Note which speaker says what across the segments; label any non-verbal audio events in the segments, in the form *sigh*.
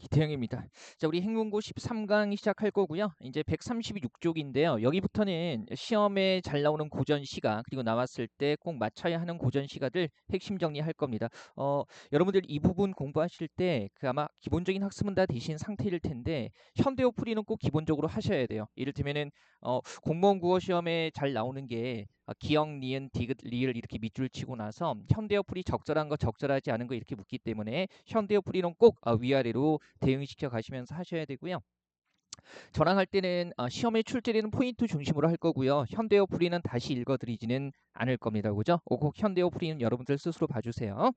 Speaker 1: 기태형입니다. 자, 우리 행문고 13강 시작할 거고요. 이제 136쪽인데요. 여기부터는 시험에 잘 나오는 고전 시가 그리고 나왔을 때 꼭 맞춰야 하는 고전 시가들 핵심 정리할 겁니다. 어, 여러분들 이 부분 공부하실 때 그 아마 기본적인 학습은 다 되신 상태일 텐데 현대어 풀이는 꼭 기본적으로 하셔야 돼요. 이를테면은 어, 공무원 국어 시험에 잘 나오는 게 어, 기억, 니은, 디귿, 리을 이렇게 밑줄 치고 나서 현대어 풀이 적절한 거 적절하지 않은 거 이렇게 묻기 때문에 현대어 풀이는 꼭 어, 위아래로 대응시켜 가시면서 하셔야 되고요. 저랑 할 때는 어, 시험에 출제되는 포인트 중심으로 할 거고요. 현대어 풀이는 다시 읽어드리지는 않을 겁니다. 그죠? 꼭 현대어 풀이는 여러분들 스스로 봐주세요.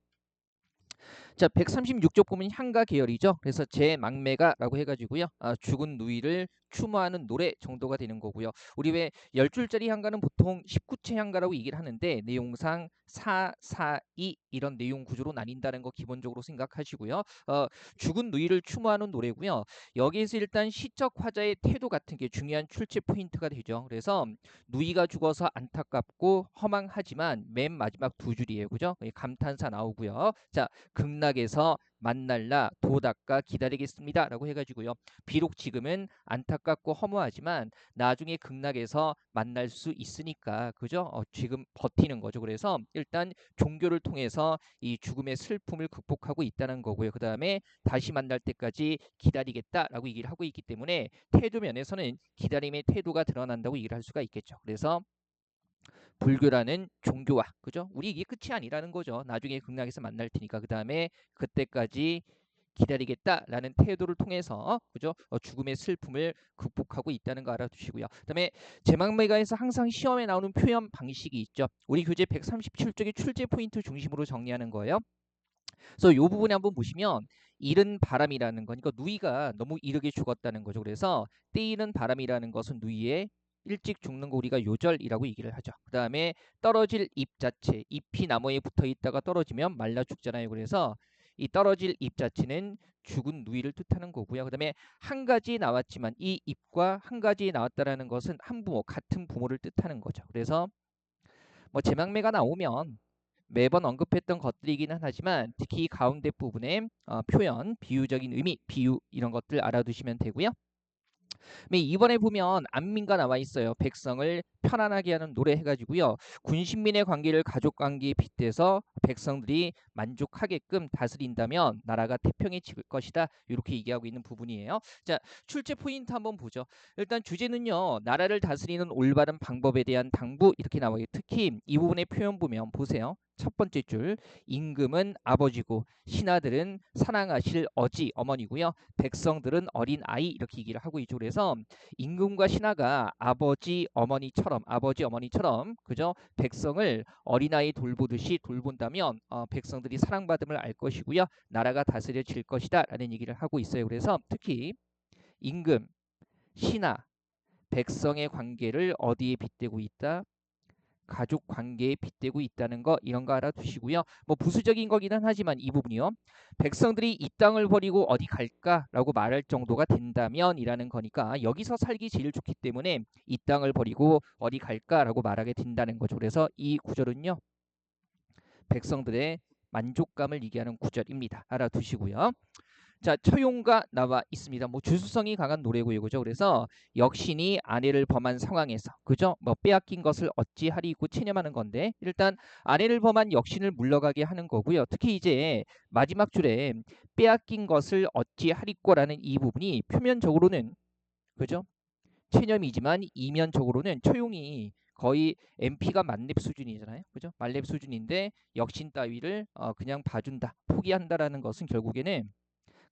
Speaker 1: 자, 136쪽 보면 향가 계열이죠. 그래서 제 막매가라고 해가지고요. 아, 죽은 누이를 추모하는 노래 정도가 되는 거고요. 우리 왜 10줄짜리 향가는 보통 19채 향가라고 얘기를 하는데 내용상 4, 4, 2 이런 내용 구조로 나뉜다는 거 기본적으로 생각하시고요. 어, 죽은 누이를 추모하는 노래고요. 여기에서 일단 시적 화자의 태도 같은 게 중요한 출제 포인트가 되죠. 그래서 누이가 죽어서 안타깝고 허망하지만 맨 마지막 두 줄이에요. 그죠? 감탄사 나오고요. 자, 극 락에서 만날라 도닥가 기다리겠습니다. 라고 해가지고요. 비록 지금은 안타깝고 허무하지만 나중에 극락에서 만날 수 있으니까 그죠? 어, 지금 버티는 거죠. 그래서 일단 종교를 통해서 이 죽음의 슬픔을 극복하고 있다는 거고요. 그 다음에 다시 만날 때까지 기다리겠다라고 얘기를 하고 있기 때문에 태도 면에서는 기다림의 태도가 드러난다고 얘기를 할 수가 있겠죠. 그래서 불교라는 종교와 그죠? 우리 이게 끝이 아니라는 거죠. 나중에 극락에서 만날 테니까 그 다음에 그때까지 기다리겠다라는 태도를 통해서 그죠? 어, 죽음의 슬픔을 극복하고 있다는 거 알아두시고요. 그다음에 제막매가에서 항상 시험에 나오는 표현 방식이 있죠. 우리 교재 137쪽의 출제 포인트 중심으로 정리하는 거예요. 그래서 이 부분에 한번 보시면 이른 바람이라는 거니까 누이가 너무 이르게 죽었다는 거죠. 그래서 때이른 바람이라는 것은 누이의 일찍 죽는 거 우리가 요절이라고 얘기를 하죠. 그 다음에 떨어질 잎 자체, 잎이 나무에 붙어 있다가 떨어지면 말라 죽잖아요. 그래서 이 떨어질 잎 자체는 죽은 누이를 뜻하는 거고요. 그 다음에 한 가지 나왔지만 이 잎과 한 가지 나왔다라는 것은 한 부모, 같은 부모를 뜻하는 거죠. 그래서 뭐 제막매가 나오면 매번 언급했던 것들이기는 하지만 특히 가운데 부분에 어, 표현, 비유적인 의미, 비유 이런 것들 알아두시면 되고요. 이번에 보면 안민가 나와 있어요. 백성을 편안하게 하는 노래 해가지고요. 군신민의 관계를 가족 관계에 빗대서 백성들이 만족하게끔 다스린다면 나라가 태평해질 것이다. 이렇게 얘기하고 있는 부분이에요. 자, 출제 포인트 한번 보죠. 일단 주제는요. 나라를 다스리는 올바른 방법에 대한 당부 이렇게 나와요. 특히 이 부분의 표현 보면 보세요. 첫 번째 줄 임금은 아버지고 신하들은 사랑하실 어지 어머니고요. 백성들은 어린 아이 이렇게 얘기를 하고 있죠. 그래서 임금과 신하가 아버지 어머니처럼 아버지 어머니처럼 그죠? 백성을 어린아이 돌보듯이 돌본다면 어, 백성들이 사랑받음을 알 것이고요. 나라가 다스려질 것이다라는 얘기를 하고 있어요. 그래서 특히 임금, 신하, 백성의 관계를 어디에 빗대고 있다? 가족 관계에 빗대고 있다는 거 이런 거 알아두시고요. 뭐 부수적인 거기는 하지만 이 부분이요. 백성들이 이 땅을 버리고 어디 갈까라고 말할 정도가 된다면이라는 거니까 여기서 살기 제일 좋기 때문에 이 땅을 버리고 어디 갈까라고 말하게 된다는 거죠. 그래서 이 구절은요. 백성들의 만족감을 얘기하는 구절입니다. 알아두시고요. 자, 처용가 나와 있습니다. 뭐 주수성이 강한 노래고요. 그죠? 그래서 역신이 아내를 범한 상황에서 그죠? 뭐 빼앗긴 것을 어찌 하리고 체념하는 건데 일단 아내를 범한 역신을 물러가게 하는 거고요. 특히 이제 마지막 줄에 빼앗긴 것을 어찌 하리꼬라는 이 부분이 표면적으로는 그죠? 체념이지만 이면적으로는 처용이 거의 MP가 만렙 수준이잖아요. 그죠? 만렙 수준인데 역신 따위를 어, 그냥 봐준다, 포기한다라는 것은 결국에는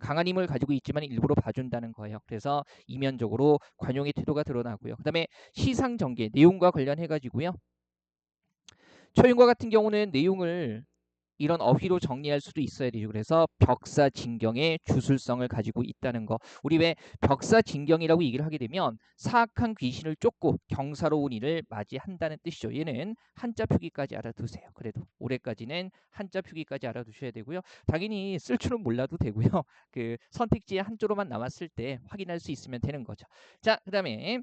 Speaker 1: 강한 힘을 가지고 있지만 일부러 봐준다는 거예요. 그래서 이면적으로 관용의 태도가 드러나고요. 그 다음에 시상 전개 내용과 관련해 가지고요. 초인과 같은 경우는 내용을 이런 어휘로 정리할 수도 있어야 되죠. 그래서 벽사 진경의 주술성을 가지고 있다는 거. 우리 왜 벽사 진경이라고 얘기를 하게 되면 사악한 귀신을 쫓고 경사로운 일을 맞이한다는 뜻이죠. 얘는 한자 표기까지 알아두세요. 그래도 올해까지는 한자 표기까지 알아두셔야 되고요. 당연히 쓸 줄은 몰라도 되고요. *laughs* 그 선택지에 한조로만 남았을 때 확인할 수 있으면 되는 거죠. 자, 그다음에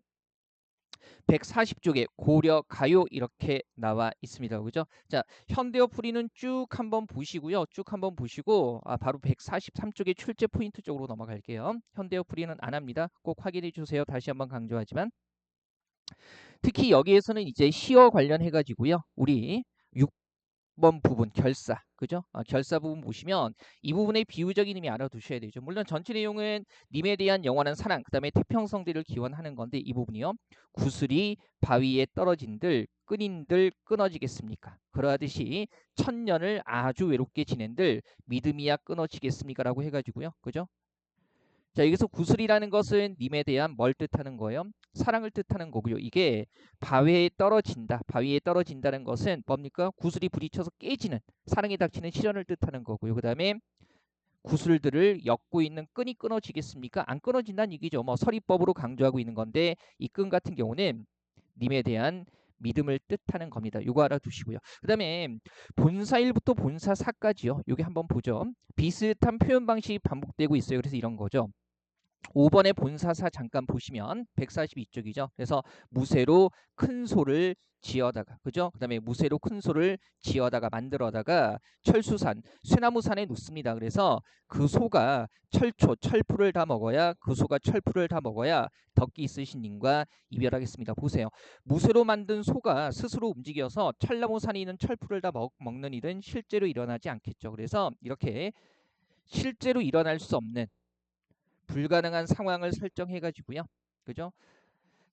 Speaker 1: 140쪽에 고려 가요 이렇게 나와 있습니다. 그죠? 자, 현대어 풀이는 쭉 한번 보시고요. 쭉 한번 보시고 아, 바로 143쪽에 출제 포인트 쪽으로 넘어갈게요. 현대어 풀이는 안 합니다. 꼭 확인해 주세요. 다시 한번 강조하지만 특히 여기에서는 이제 시어 관련해 가지고요. 우리 6 번 부분 결사 그죠? 어, 결사 부분 보시면 이 부분의 비유적인 의미 알아두셔야 되죠. 물론 전체 내용은 님에 대한 영원한 사랑, 그 다음에 태평성대를 기원하는 건데 이 부분이요. 구슬이 바위에 떨어진들 끈인들 끊어지겠습니까? 그러하듯이 천년을 아주 외롭게 지낸들 믿음이야 끊어지겠습니까? 라고 해가지고요. 그죠? 자 여기서 구슬이라는 것은 님에 대한 뭘 뜻하는 거예요? 사랑을 뜻하는 거고요. 이게 바위에 떨어진다. 바위에 떨어진다는 것은 뭡니까? 구슬이 부딪혀서 깨지는 사랑에 닥치는 시련을 뜻하는 거고요. 그 다음에 구슬들을 엮고 있는 끈이 끊어지겠습니까? 안 끊어진다는 얘기죠. 뭐 서리법으로 강조하고 있는 건데 이 끈 같은 경우는 님에 대한 믿음을 뜻하는 겁니다. 이거 알아두시고요. 그 다음에 본사 1부터 본사 4까지요. 여기 한번 보죠. 비슷한 표현 방식이 반복되고 있어요. 그래서 이런 거죠. 5번의 본사사 잠깐 보시면 142쪽이죠. 그래서 무쇠로 큰 소를 지어다가 그죠? 그다음에 무쇠로 큰 소를 지어다가 만들어다가 철수산 쇠나무산에 놓습니다. 그래서 그 소가 철초 철풀을 다 먹어야 그 소가 철풀을 다 먹어야 덕기 있으신 님과 이별하겠습니다. 보세요. 무쇠로 만든 소가 스스로 움직여서 철나무산에 있는 철풀을 다 먹, 먹는 일은 실제로 일어나지 않겠죠. 그래서 이렇게 실제로 일어날 수 없는 불가능한 상황을 설정해 가지고요. 그죠?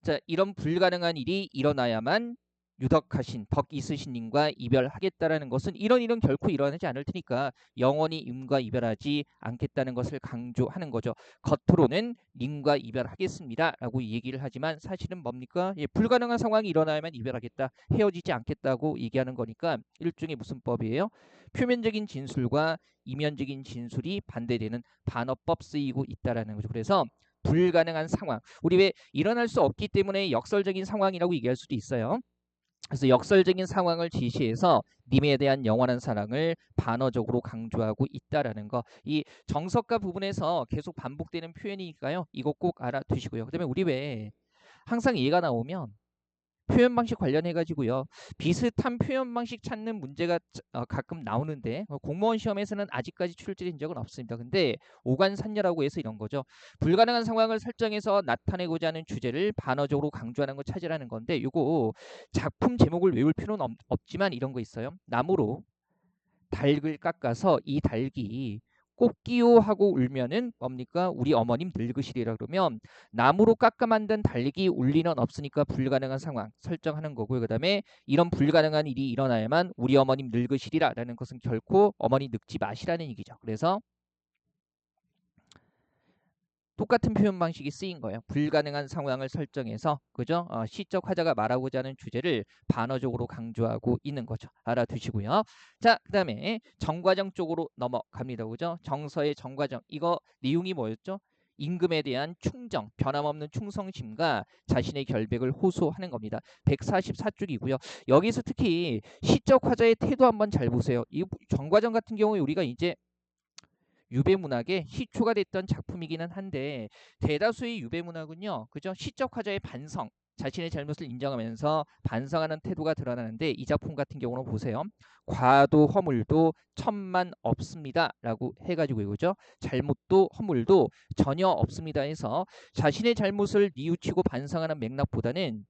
Speaker 1: 자, 이런 불가능한 일이 일어나야만 유덕하신 덕 있으신 님과 이별하겠다라는 것은 이런 일은 결코 일어나지 않을 테니까 영원히 님과 이별하지 않겠다는 것을 강조하는 거죠. 겉으로는 님과 이별하겠습니다라고 얘기를 하지만 사실은 뭡니까? 예, 불가능한 상황이 일어나야만 이별하겠다, 헤어지지 않겠다고 얘기하는 거니까 일종의 무슨 법이에요? 표면적인 진술과 이면적인 진술이 반대되는 반어법 쓰이고 있다라는 거죠. 그래서 불가능한 상황. 우리 왜 일어날 수 없기 때문에 역설적인 상황이라고 얘기할 수도 있어요. 그래서 역설적인 상황을 지시해서 님에 대한 영원한 사랑을 반어적으로 강조하고 있다라는 거. 이 정석가 부분에서 계속 반복되는 표현이니까요. 이거 꼭 알아두시고요. 그다음에 우리 왜 항상 얘가 나오면 표현 방식 관련해 가지고요. 비슷한 표현 방식 찾는 문제가 어, 가끔 나오는데 어, 공무원 시험에서는 아직까지 출제된 적은 없습니다. 근데 오관산녀라고 해서 이런 거죠. 불가능한 상황을 설정해서 나타내고자 하는 주제를 반어적으로 강조하는 거 찾으라는 건데 이거 작품 제목을 외울 필요는 없, 없지만 이런 거 있어요. 나무로 닭을 깎아서 이 닭이 꽃기요 하고 울면은 뭡니까? 우리 어머님 늙으시리라 그러면 나무로 깎아 만든 달리기 울리는 없으니까 불가능한 상황 설정하는 거고요. 그 다음에 이런 불가능한 일이 일어나야만 우리 어머님 늙으시리라 라는 것은 결코 어머니 늙지 마시라는 얘기죠. 그래서 똑같은 표현 방식이 쓰인 거예요. 불가능한 상황을 설정해서 그죠? 어, 시적 화자가 말하고자 하는 주제를 반어적으로 강조하고 있는 거죠. 알아두시고요. 자, 그다음에 정과정 쪽으로 넘어갑니다. 그죠? 정서의 정과정 이거 내용이 뭐였죠? 임금에 대한 충정, 변함없는 충성심과 자신의 결백을 호소하는 겁니다. 144쪽이고요. 여기서 특히 시적 화자의 태도 한번 잘 보세요. 이 정과정 같은 경우에 우리가 이제 유배 문학의 시초가 됐던 작품이기는 한데 대다수의 유배 문학은요. 그죠? 시적 화자의 반성, 자신의 잘못을 인정하면서 반성하는 태도가 드러나는데 이 작품 같은 경우는 보세요. 과도 허물도 천만 없습니다. 라고 해가지고 그죠? 잘못도 허물도 전혀 없습니다 해서 자신의 잘못을 뉘우치고 반성하는 맥락보다는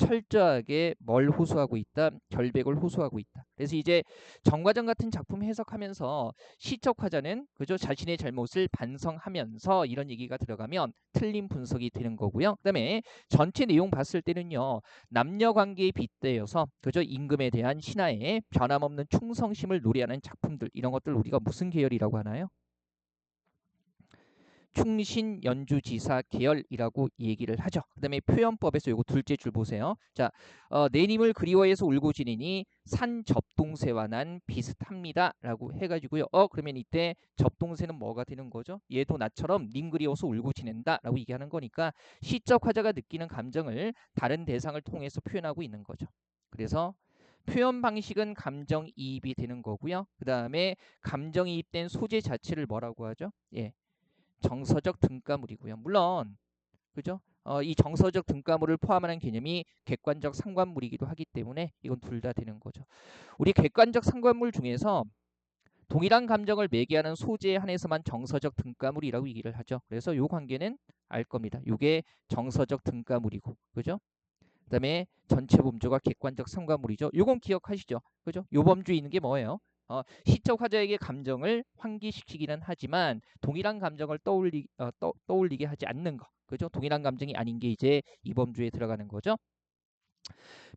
Speaker 1: 철저하게 뭘 호소하고 있다? 결백을 호소하고 있다. 그래서 이제 정과정 같은 작품 해석하면서 시적 화자는 그저 자신의 잘못을 반성하면서 이런 얘기가 들어가면 틀린 분석이 되는 거고요. 그다음에 전체 내용 봤을 때는요. 남녀 관계에 빗대어서 그저 임금에 대한 신하의 변함없는 충성심을 노래하는 작품들 이런 것들 우리가 무슨 계열이라고 하나요? 충신 연주지사 계열이라고 얘기를 하죠. 그 다음에 표현법에서 요거 둘째 줄 보세요. 자, 어, 내님을 그리워해서 울고 지내니 산 접동새와 난 비슷합니다 라고 해가지고요. 어 그러면 이때 접동새는 뭐가 되는 거죠? 얘도 나처럼 님 그리워서 울고 지낸다 라고 얘기하는 거니까 시적 화자가 느끼는 감정을 다른 대상을 통해서 표현하고 있는 거죠. 그래서 표현 방식은 감정이입이 되는 거고요. 그 다음에 감정이입된 소재 자체를 뭐라고 하죠? 예, 정서적 등가물이고요. 물론 그죠? 어, 이 정서적 등가물을 포함하는 개념이 객관적 상관물이기도 하기 때문에 이건 둘 다 되는 거죠. 우리 객관적 상관물 중에서 동일한 감정을 매개하는 소재에 한해서만 정서적 등가물이라고 얘기를 하죠. 그래서 요 관계는 알 겁니다. 요게 정서적 등가물이고, 그죠? 그다음에 전체 범주가 객관적 상관물이죠. 요건 기억하시죠? 그죠? 요 범주에 있는 게 뭐예요? 어, 시적 화자에게 감정을 환기시키기는 하지만 동일한 감정을 떠올리 어, 떠, 떠올리게 하지 않는 거. 그죠? 동일한 감정이 아닌 게 이제 이 범주에 들어가는 거죠.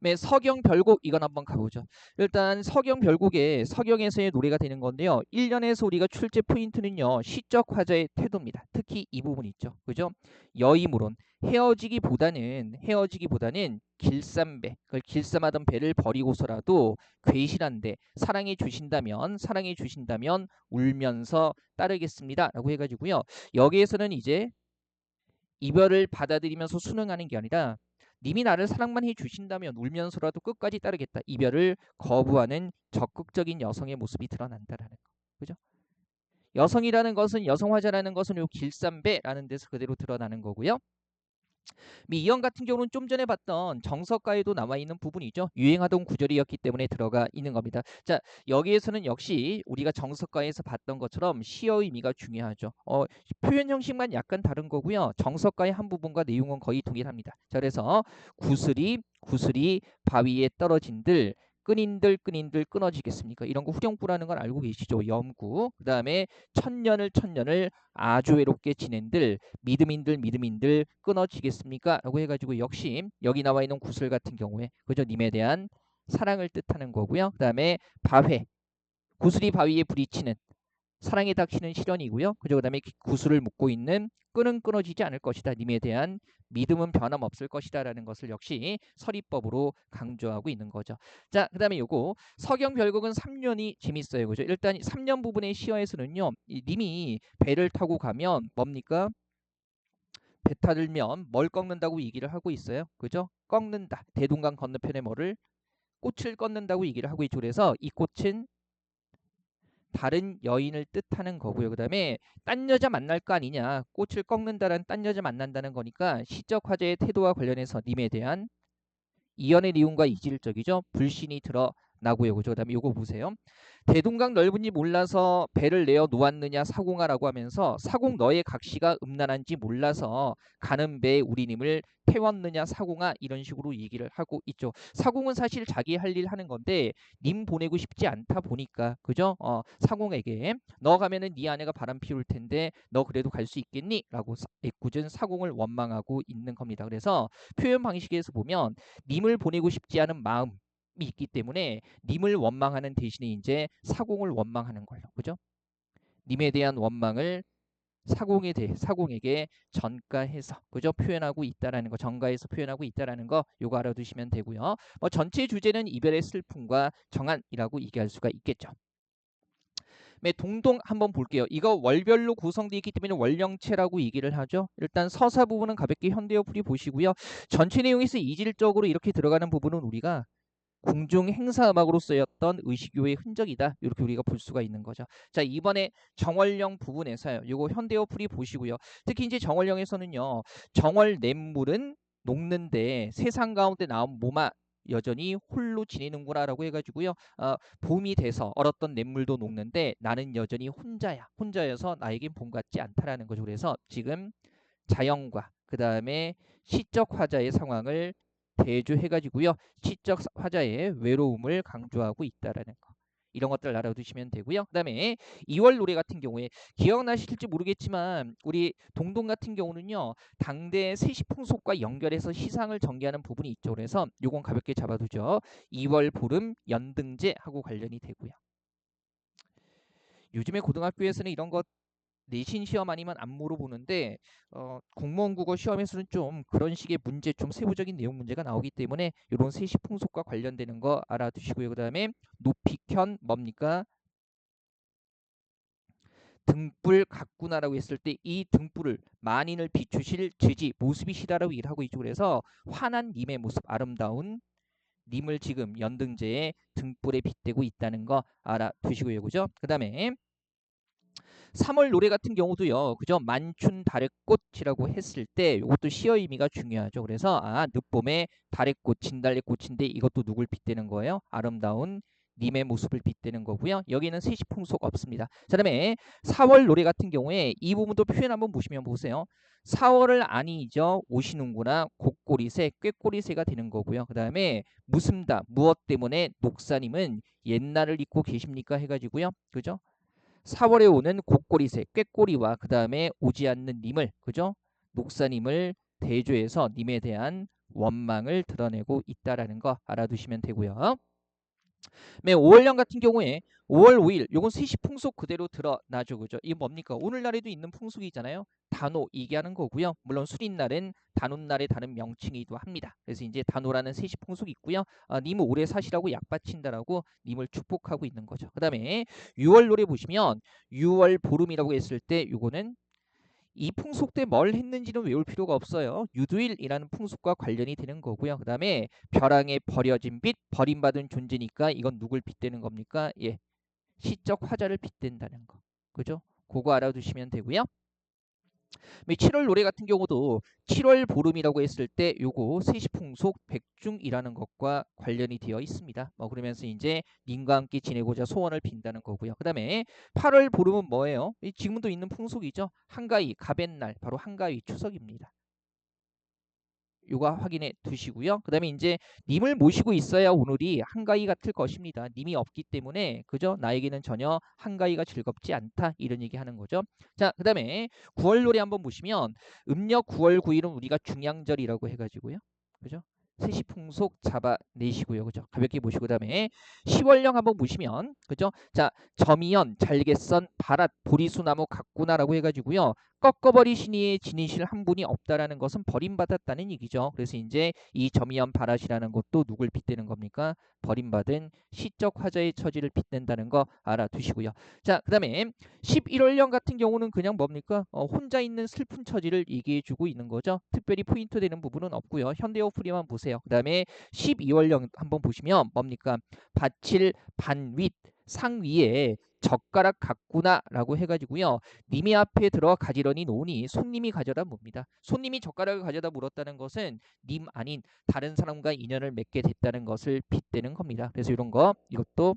Speaker 1: 네, 서경 별곡 이건 한번 가보죠. 일단 서경 별곡에 서경에서의 노래가 되는 건데요. 1년에서 우리가 출제 포인트는요. 시적 화자의 태도입니다. 특히 이 부분 있죠. 그죠? 여의무론 헤어지기보다는 헤어지기보다는 길쌈배 그걸 길쌈하던 배를 버리고서라도 괴실한데 사랑해 주신다면 사랑해 주신다면 울면서 따르겠습니다라고 해가지고요. 여기에서는 이제 이별을 받아들이면서 순응하는 게 아니라 님이 나를 사랑만 해주신다면 울면서라도 끝까지 따르겠다. 이별을 거부하는 적극적인 여성의 모습이 드러난다라는 거. 그죠? 여성이라는 것은 여성화자라는 것은 요 길쌈배라는 데서 그대로 드러나는 거고요. 미이형 같은 경우는 좀 전에 봤던 정석가에도 나와 있는 부분이죠. 유행하던 구절이었기 때문에 들어가 있는 겁니다. 자, 여기에서는 역시 우리가 정석가에서 봤던 것처럼 시어 의미가 중요하죠. 어, 표현 형식만 약간 다른 거고요. 정석가의 한 부분과 내용은 거의 동일합니다. 자, 그래서 구슬이 구슬이 바위에 떨어진들 끈인들 끈인들 끊어지겠습니까? 이런 거 후렴구라는 걸 알고 계시죠? 염구. 그 다음에 천년을 천년을 아주 외롭게 지낸들 믿음인들 믿음인들 끊어지겠습니까? 라고 해가지고 역시 여기 나와 있는 구슬 같은 경우에 그죠? 님에 대한 사랑을 뜻하는 거고요. 그 다음에 바회 구슬이 바위에 부딪히는 사랑에 닥치는 실현이고요. 그죠? 그 다음에 구슬을 묶고 있는 끈은 끊어지지 않을 것이다. 님에 대한 믿음은 변함없을 것이다 라는 것을 역시 서리법으로 강조하고 있는 거죠. 자, 그 다음에 요거 서경 별곡은 3년이 재밌어요. 그죠? 일단 3년 부분의 시어에서는요. 이 님이 배를 타고 가면 뭡니까? 배 타들면 뭘 꺾는다고 얘기를 하고 있어요. 그죠? 꺾는다. 대동강 건너편에 뭐를 꽃을 꺾는다고 얘기를 하고 있죠. 그래서 이 꽃은 다른 여인을 뜻하는 거고요. 그 다음에 딴 여자 만날 거 아니냐. 꽃을 꺾는다는 딴 여자 만난다는 거니까 시적 화제의 태도와 관련해서 님에 대한 이연의 리움과 이질적이죠. 불신이 드러 나고요. 그죠? 그 다음에 요거 보세요. 대동강 넓은지 몰라서 배를 내어 놓았느냐 사공하라고 하면서 사공 너의 각시가 음란한지 몰라서 가는 배에 우리님을 태웠느냐 사공아 이런 식으로 얘기를 하고 있죠. 사공은 사실 자기 할 일 하는 건데 님 보내고 싶지 않다 보니까 그죠? 어, 사공에게 너 가면은 네 아내가 바람 피울 텐데 너 그래도 갈 수 있겠니? 라고 애꿎은 사공을 원망하고 있는 겁니다. 그래서 표현 방식에서 보면 님을 보내고 싶지 않은 마음 있기 때문에 님을 원망하는 대신에 이제 사공을 원망하는 거예요. 그죠? 님에 대한 원망을 사공에 대해 사공에게 전가해서 그죠 표현하고 있다라는 거 전가해서 표현하고 있다라는 거 요거 알아두시면 되고요. 뭐 전체 주제는 이별의 슬픔과 정한이라고 얘기할 수가 있겠죠. 네, 동동 한번 볼게요. 이거 월별로 구성되어 있기 때문에 월령체라고 얘기를 하죠. 일단 서사 부분은 가볍게 현대어 풀이 보시고요. 전체 내용에서 이질적으로 이렇게 들어가는 부분은 우리가 궁중 행사 음악으로 쓰였던 의식교의 흔적이다. 이렇게 우리가 볼 수가 있는 거죠. 자 이번에 정월령 부분에서요. 이거 현대어 풀이 보시고요. 특히 이제 정월령에서는요. 정월 냇물은 녹는데 세상 가운데 나온 모마 여전히 홀로 지내는구나라고 해가지고요. 어, 봄이 돼서 얼었던 냇물도 녹는데 나는 여전히 혼자야. 혼자여서 나에겐 봄 같지 않다라는 거죠. 그래서 지금 자연과 그 다음에 시적 화자의 상황을 대조해가지고요. 시적 화자의 외로움을 강조하고 있다라는 거. 이런 것들 알아두시면 되고요. 그 다음에 2월 노래 같은 경우에 기억나실지 모르겠지만 우리 동동 같은 경우는요. 당대 세시풍속과 연결해서 시상을 전개하는 부분이 있죠. 그래서 요건 가볍게 잡아두죠. 2월 보름 연등제하고 관련이 되고요. 요즘에 고등학교에서는 이런 것 내신 시험 아니면 안 물어보는데 어, 공무원 국어 시험에서는 좀 그런 식의 문제 좀 세부적인 내용 문제가 나오기 때문에 이런 세시 풍속과 관련되는 거 알아두시고요. 그 다음에 높이켠 뭡니까? 등불 같구나라고 했을 때 이 등불을 만인을 비추실 지지 모습이시다라고 일하고 있죠. 그래서 환한 님의 모습 아름다운 님을 지금 연등제에 등불에 빗대고 있다는 거 알아두시고요. 그죠? 그 다음에 3월 노래 같은 경우도요. 그죠? 만춘 달의 꽃이라고 했을 때 이것도 시어 의미가 중요하죠. 그래서 아, 늦봄에 달의 꽃, 진달래 꽃인데 이것도 누굴 빗대는 거예요? 아름다운 님의 모습을 빗대는 거고요. 여기는 세시풍속 없습니다. 자, 그다음에 4월 노래 같은 경우에 이 부분도 표현 한번 보시면 보세요. 4월을 아니죠. 오시는구나. 곡꼬리새, 꾀꼬리새가 되는 거고요. 그 다음에 무슨다, 무엇 때문에 녹사님은 옛날을 잊고 계십니까? 해가지고요. 그죠? 4월에 오는 곡꼬리새, 꾀꼬리와 그 다음에 오지 않는 님을, 그죠? 녹사님을 대조해서 님에 대한 원망을 드러내고 있다라는 거 알아두시면 되고요. 네, 5월령 같은 경우에 5월 5일 요건 세시 풍속 그대로 드러나죠. 그죠? 이게 뭡니까? 오늘날에도 있는 풍속이잖아요. 단오 얘기하는 거고요. 물론 수린날은 단오날에 다른 명칭이기도 합니다. 그래서 이제 단오라는 세시 풍속이 있고요. 아, 님은 오래 사시라고 약바친다라고 님을 축복하고 있는 거죠. 그 다음에 6월 노래 보시면 6월 보름이라고 했을 때 요거는 이 풍속 때 뭘 했는지는 외울 필요가 없어요. 유두일이라는 풍속과 관련이 되는 거고요. 그 다음에 벼랑에 버려진 빛, 버림받은 존재니까 이건 누굴 빗대는 겁니까? 예, 시적 화자를 빗댄다는 거. 그죠? 그거 알아두시면 되고요. 7월 노래 같은 경우도 7월 보름이라고 했을 때 요거 세시풍속 백중이라는 것과 관련이 되어 있습니다. 뭐 그러면서 이제 님과 함께 지내고자 소원을 빈다는 거고요. 그 다음에 8월 보름은 뭐예요? 지금도 있는 풍속이죠. 한가위 가벤날 바로 한가위 추석입니다. 요거 확인해 두시고요. 그 다음에 이제 님을 모시고 있어야 오늘이 한가위 같을 것입니다. 님이 없기 때문에 그죠? 나에게는 전혀 한가위가 즐겁지 않다 이런 얘기 하는 거죠. 자, 그 다음에 9월 노래 한번 보시면 음력 9월 9일은 우리가 중양절이라고 해가지고요. 그죠? 세시 풍속 잡아내시고요. 그죠? 가볍게 보시고 그다음에 10월령 한번 보시면 그죠? 자, 점이연, 잘개선, 바랏, 보리수나무 같구나라고 해 가지고요. 꺾어버리시니에 지니실 한 분이 없다라는 것은 버림받았다는 얘기죠. 그래서 이제 이 점이연 바랏이라는 것도 누굴 빗대는 겁니까? 버림받은 시적 화자의 처지를 빗댄다는 거 알아두시고요. 자, 그 다음에 11월령 같은 경우는 그냥 뭡니까? 어, 혼자 있는 슬픈 처지를 얘기해주고 있는 거죠. 특별히 포인트 되는 부분은 없고요. 현대어 프리만 보세요. 그 다음에 12월령 한번 보시면 뭡니까? 밭일 반윗 상위에 젓가락 같구나라고 해가지고요. 님이 앞에 들어 가지런히 놓으니 손님이 가져다 묻니다. 손님이 젓가락을 가져다 물었다는 것은 님 아닌 다른 사람과 인연을 맺게 됐다는 것을 빗대는 겁니다. 그래서 이런 거 이것도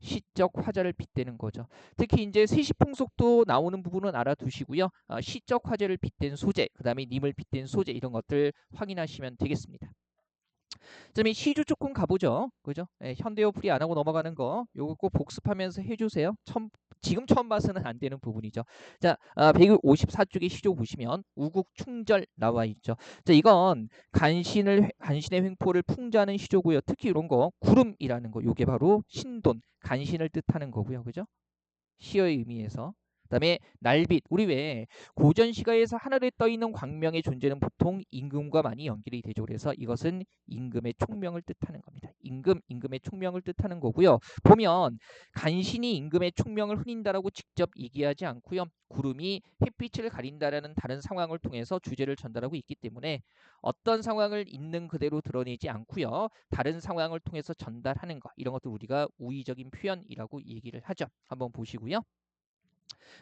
Speaker 1: 시적 화자를 빗대는 거죠. 특히 이제 세시풍속도 나오는 부분은 알아두시고요. 어, 시적 화제를 빗댄 소재, 그 다음에 님을 빗댄 소재 이런 것들 확인하시면 되겠습니다. 그다음에 시주 조금 가보죠. 그죠? 예, 풀이 안 하고 넘어가는 거 요거 꼭 복습하면서 해주세요. 처음, 지금 처음 봐서는 안 되는 부분이죠. 자, 아, 154쪽에 시조 보시면 우국 충절 나와 있죠. 자, 이건 간신을 간신의 횡포를 풍자하는 시조고요. 특히 이런 거 구름이라는 거 요게 바로 신돈 간신을 뜻하는 거고요. 그죠? 시어의 의미에서 그다음에 날빛 우리 왜 고전 시가에서 하늘에 떠 있는 광명의 존재는 보통 임금과 많이 연결이 되죠. 그래서 이것은 임금의 총명을 뜻하는 겁니다. 임금 임금의 총명을 뜻하는 거고요. 보면 간신히 임금의 총명을 흔인다라고 직접 얘기하지 않고요. 구름이 햇빛을 가린다라는 다른 상황을 통해서 주제를 전달하고 있기 때문에 어떤 상황을 있는 그대로 드러내지 않고요. 다른 상황을 통해서 전달하는 것 이런 것도 우리가 우의적인 표현이라고 얘기를 하죠. 한번 보시고요.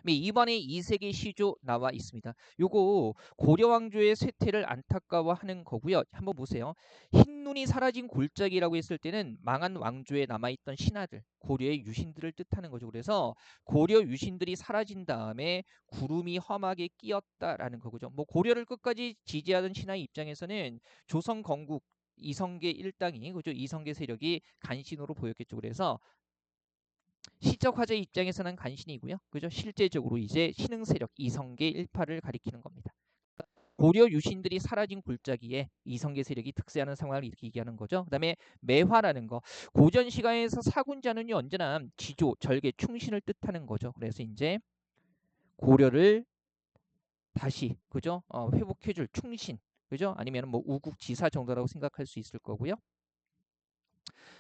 Speaker 1: 이번에 이세계 시조 나와 있습니다. 요거 고려 왕조의 쇠퇴를 안타까워하는 거고요. 한번 보세요. 흰 눈이 사라진 골짜기라고 했을 때는 망한 왕조에 남아있던 신하들, 고려의 유신들을 뜻하는 거죠. 그래서 고려 유신들이 사라진 다음에 구름이 험하게 끼었다라는 거죠. 뭐 고려를 끝까지 지지하던 신하의 입장에서는 조선 건국 이성계 일당이 그죠 이성계 세력이 간신으로 보였겠죠. 그래서 시적 화제 입장에서는 간신이고요. 그죠? 실제적으로 이제 신흥 세력 이성계 일파를 가리키는 겁니다. 고려 유신들이 사라진 골짜기에 이성계 세력이 특세하는 상황을 이렇게 얘기하는 거죠. 그다음에 매화라는 거 고전 시가에서 사군자는 언제나 지조, 절개, 충신을 뜻하는 거죠. 그래서 이제 고려를 다시 그죠? 어, 회복해줄 충신 그죠? 아니면 뭐 우국지사 정도라고 생각할 수 있을 거고요.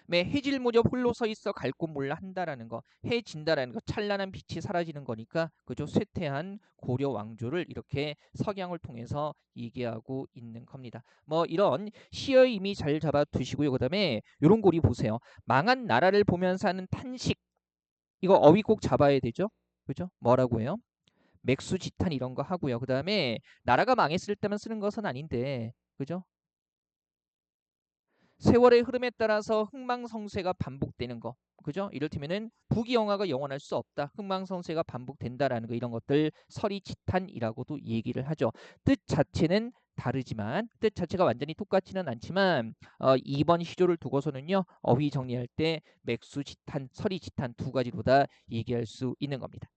Speaker 1: 매 해질 무렵 홀로 서 있어 갈 곳 몰라 한다라는 거 해진다라는 거 찬란한 빛이 사라지는 거니까 그죠 쇠퇴한 고려 왕조를 이렇게 석양을 통해서 얘기하고 있는 겁니다 뭐 이런 시의 의미 잘 잡아 두시고요 그 다음에 요런 고리 보세요 망한 나라를 보면서 하는 탄식 이거 어휘 꼭 잡아야 되죠 그죠? 뭐라고 해요? 맥수 지탄 이런 거 하고요. 그 다음에 나라가 망했을 때만 쓰는 것은 아닌데 그죠? 세월의 흐름에 따라서 흥망성쇠가 반복되는 거 그죠? 이를테면은 부귀영화가 영원할 수 없다. 흥망성쇠가 반복된다라는 거 이런 것들 서리지탄이라고도 얘기를 하죠. 뜻 자체는 다르지만 뜻 자체가 완전히 똑같지는 않지만 어, 2번 시조를 두고서는요 어휘 정리할 때 맥수지탄, 서리지탄 두 가지로 다 얘기할 수 있는 겁니다.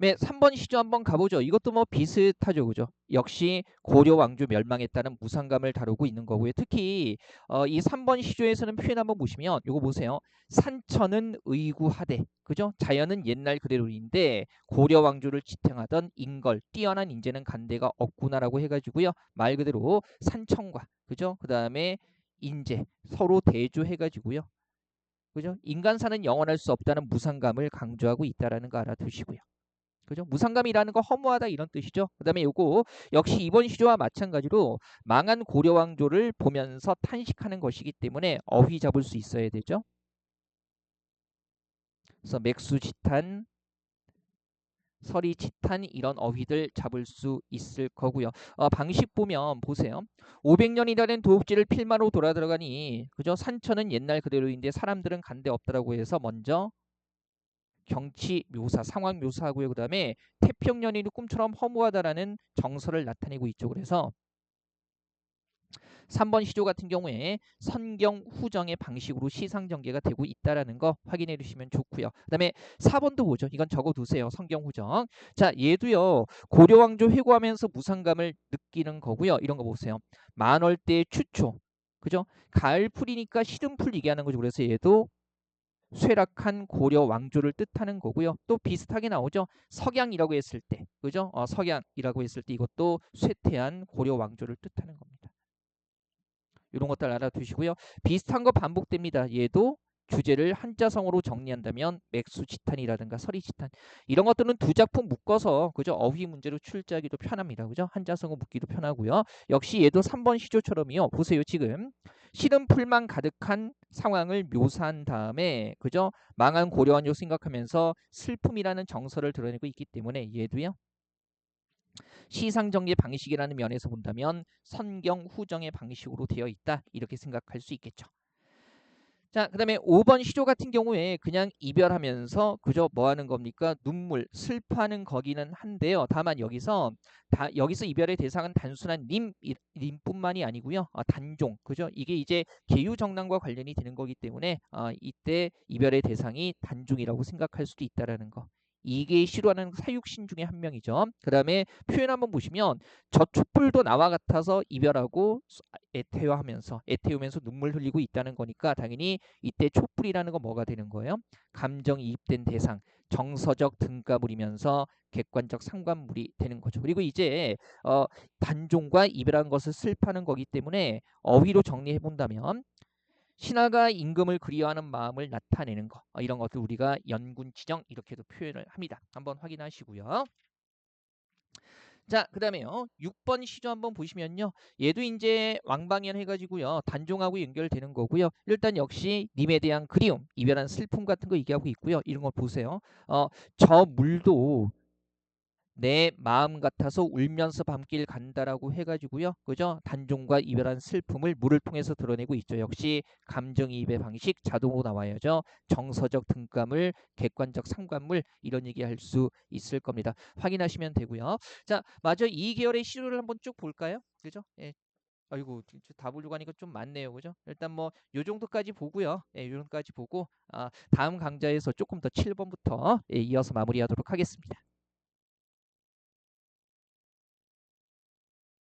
Speaker 1: 네, 3번 시조 한번 가보죠. 이것도 뭐 비슷하죠. 그죠? 역시 고려 왕조 멸망했다는 무상감을 다루고 있는 거고요. 특히 어, 이 3번 시조에서는 표현 한번 보시면 이거 보세요. 산천은 의구하되 그죠? 자연은 옛날 그대로인데 고려 왕조를 지탱하던 인걸 뛰어난 인재는 간대가 없구나라고 해가지고요. 말 그대로 산천과 그죠? 그 다음에 인재 서로 대조해가지고요. 그죠? 인간 사는 영원할 수 없다는 무상감을 강조하고 있다라는 거 알아두시고요. 그죠? 무상감이라는 거 허무하다 이런 뜻이죠. 그 다음에 요거 역시 이번 시조와 마찬가지로 망한 고려 왕조를 보면서 탄식하는 것이기 때문에 어휘 잡을 수 있어야 되죠. 그래서 맥수지탄, 서리지탄 이런 어휘들 잡을 수 있을 거고요. 어, 방식 보면 보세요. 500년이라는 도읍지를 필마로 돌아 들어가니 그죠? 산천은 옛날 그대로인데 사람들은 간데 없다라고 해서 먼저 경치 묘사, 상황 묘사하고요. 그 다음에 태평연인이 꿈처럼 허무하다라는 정서를 나타내고 있죠. 그래서 3번 시조 같은 경우에 선경 후정의 방식으로 시상 전개가 되고 있다라는 거 확인해 주시면 좋고요. 그다음에 4번도 보죠. 이건 적어 두세요. 선경 후정. 자, 얘도요. 고려 왕조 회고하면서 무상감을 느끼는 거고요. 이런 거 보세요. 만월대 추초. 그죠? 가을 풀이니까 시든 풀 얘기하는 거죠. 그래서 얘도 쇠락한 고려 왕조를 뜻하는 거고요. 또 비슷하게 나오죠. 석양이라고 했을 때, 그죠? 어, 석양이라고 했을 때 이것도 쇠퇴한 고려 왕조를 뜻하는 겁니다. 이런 것들 알아두시고요. 비슷한 거 반복됩니다. 얘도 주제를 한자성어로 정리한다면 맥수지탄이라든가 서리지탄 이런 것들은 두 작품 묶어서 그죠 어휘 문제로 출제하기도 편합니다. 그죠 한자성어 묶기도 편하고요. 역시 얘도 3번 시조처럼이요. 보세요 지금 시름 풀만 가득한 상황을 묘사한 다음에 그죠 망한 고려한조 생각하면서 슬픔이라는 정서를 드러내고 있기 때문에 얘도요. 시상정의 방식이라는 면에서 본다면 선경 후정의 방식으로 되어 있다 이렇게 생각할 수 있겠죠. 자, 그 다음에 5번 시조 같은 경우에 그냥 이별하면서 그저 뭐 하는 겁니까? 눈물, 슬퍼하는 거기는 한데요. 다만 여기서 다 여기서 이별의 대상은 단순한 님, 님뿐만이 아니고요. 어, 단종, 그죠? 이게 이제 계유정랑과 관련이 되는 거기 때문에 어, 이때 이별의 대상이 단종이라고 생각할 수도 있다라는 거. 이게 시로하는 사육신 중에 한 명이죠. 그 다음에 표현 한번 보시면 저 촛불도 나와 같아서 이별하고 애태워하면서 애태우면서 눈물 흘리고 있다는 거니까 당연히 이때 촛불이라는 건 뭐가 되는 거예요? 감정이 입된 대상, 정서적 등가물이면서 객관적 상관물이 되는 거죠. 그리고 이제 어, 단종과 이별한 것을 슬퍼하는 거기 때문에 어휘로 정리해 본다면 신하가 임금을 그리워하는 마음을 나타내는 것 어, 이런 것들 우리가 연군지정 이렇게도 표현을 합니다. 한번 확인하시고요. 자, 그 다음에요. 6번 시조 한번 보시면요. 얘도 이제 왕방연 해가지고요. 단종하고 연결되는 거고요. 일단 역시 님에 대한 그리움, 이별한 슬픔 같은 거 얘기하고 있고요. 이런 걸 보세요. 어, 저 물도 내 마음 같아서 울면서 밤길 간다라고 해가지고요. 그죠? 단종과 이별한 슬픔을 물을 통해서 드러내고 있죠. 역시 감정이입의 방식 자동으로 나와야죠. 정서적 등감을 객관적 상관물 이런 얘기할 수 있을 겁니다. 확인하시면 되고요. 자, 마저 이 계열의 시료를 한번 쭉 볼까요? 그죠? 예. 아이고 다 보려고 하니까 좀 많네요 그죠 일단 뭐 요 정도까지 보고요 예, 요 정도까지 보고 아, 다음 강좌에서 조금 더 7번부터 예, 이어서 마무리하도록 하겠습니다